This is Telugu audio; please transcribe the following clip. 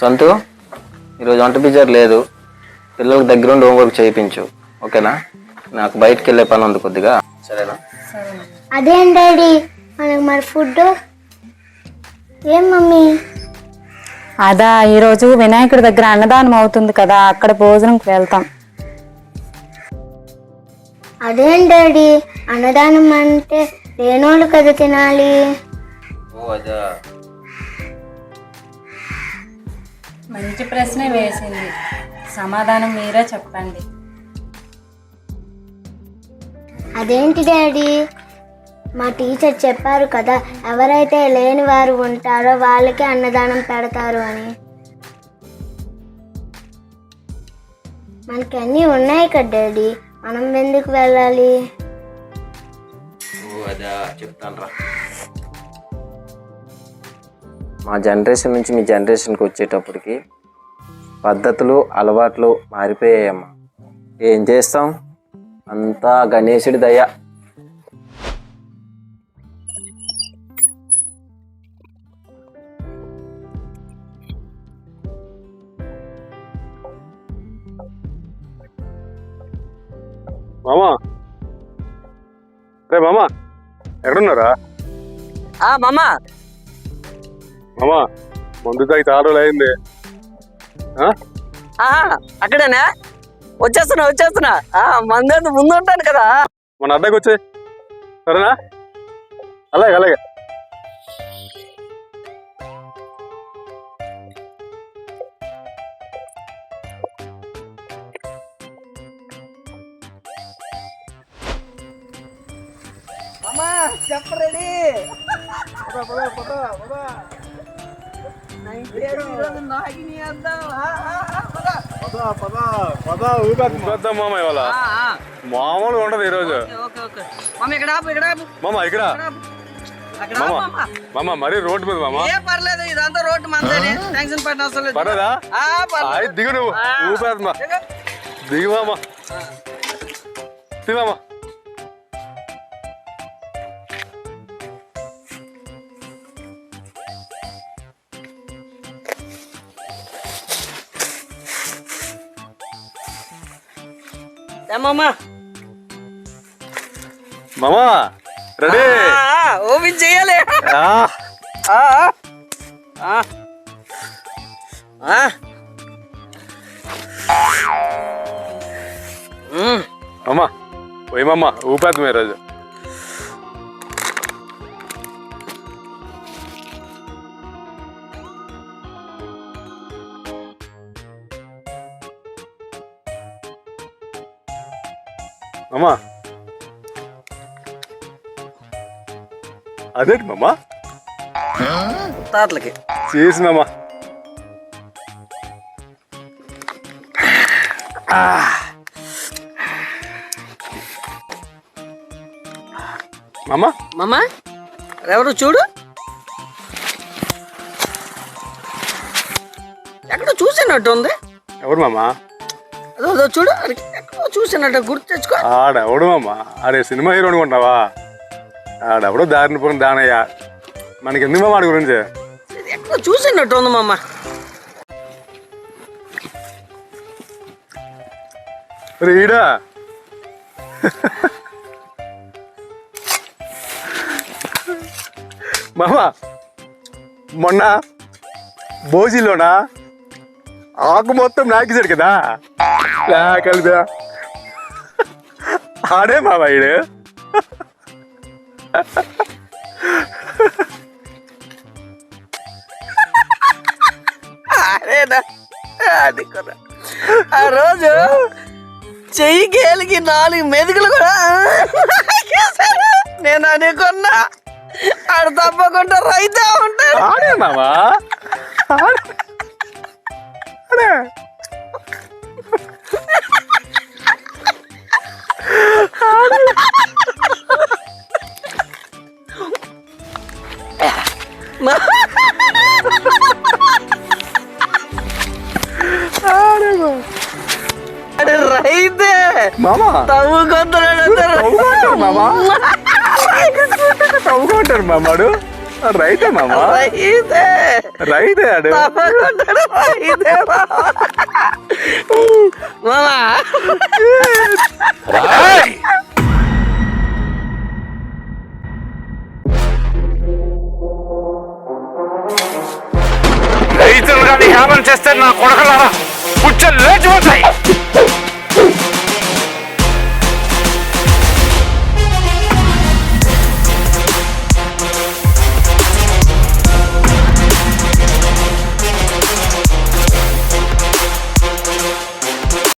సొంతు ఈరోజు వంట పిజ్జర్ లేదు. పిల్లలకు దగ్గరుండి హోంవర్క్ చేయించు. ఓకేనా? నాకు బయటికి వెళ్ళే పని ఉంది కొద్దిగా. సరేనా? అదేం డాడీ మనకి మరి ఫుడ్ ఏం మమ్మీ? అదా ఈరోజు వినాయకుడి దగ్గర అన్నదానం అవుతుంది కదా అక్కడ భోజనంకి వెళ్తాం. అదేం డాడీ అన్నదానం అంటే లేనోళ్ళు కదా తినాలి. ఓ అదా. మంచి ప్రశ్నే వేసింది. సమాధానం మీరే చెప్పండి. అదేంటి డాడీ? మా టీచర్ చెప్పారు కదా ఎవరైతే లేని వారు ఉంటారో వాళ్ళకి అన్నదానం పెడతారు అని. మనకి అన్నీ ఉన్నాయి కదా డాడీ మనం ఎందుకు వెళ్ళాలి? చెప్తాను రా మా జనరేషన్ నుంచి మీ జనరేషన్కి వచ్చేటప్పటికి పద్ధతులు అలవాట్లు మారిపోయాయమ్మా. ఏం చేస్తాం? అంతా గణేశుడి దయ. మామా? రే మామా ఎక్కడున్నారా? ఆ మామ. మామా మందు తాగి చాలా రోజులు అయింది. ఆ? ఆ, అక్కడేనా? వచ్చేస్తున్నా వచ్చేస్తున్నా. ఆ మంది ముందు ఉంటాను కదా. మన అడ్డకి వచ్చే. సరేనా? అలాగే అలాగే. మామా చెప్పరెడీ ఊపేద్దాం మామ ఇవాళ మామూలుగా ఉండదు ఈరోజు మామ ఇక్కడ. మామ మరీ రోడ్డు మీద మామ. పర్లేదు ఇదంతా రోడ్డు మందని టెన్షన్ పడిన అవసరం లేదు. పర్లేదా? దిగు నువ్వు. ఆ. ఊపేద్దామా దిగు. మామ. దిగు మామ మామ మామ రెడీ ఆ, ఆ, ఓపెన్ చేయాలి ఆ, ఆ, ఆ. ఆ. మ్మ్. మామ పోయి మామ ఊపేద్దాం ఈరోజు మామ? అదేంటి మామ? తాతలకి. చేసి మామ. మామ? మామ ఎవరు చూడు? ఎక్కడో చూసినట్టు ఉంది? ఎవరు మామ? అదో చూడు చూసినట్టు గుర్తు తెచ్చుకో. ఆడెవడు మామ ఆడే సినిమా హీరో అనుకుంటావా ఆడెవడో దారిని పోయిన దానయ్య. మనకి ఎందుకు ఆడి గురించి? ఎక్కడో చూసినట్టు ఉంది మామ? రీడా మామ మొన్న భోజీలోనా? ఆకు మొత్తం నాకిసాడు కదా. లేకలిదా ఆడే ఈడు. అరేనా అది కూడా. ఆ రోజు చెయ్యి గేలికి నాలుగు మెతుకులు కూడా. నేను అనుకున్నా ఆడు తప్పకుండా రైతే ఉంటాడు. ఆడే ఆడే. రైతే మామా తవ్వుకుంటాడు మామా తవ్వుకుంటాడు మామాడు రైతే మామ రైతే రైతే తప్పకుండా రైతే మామా రైతులు కానీ హేమం చేస్తే నా కొడకలారా పుచ్చలు లేచిపోతాయి Boom!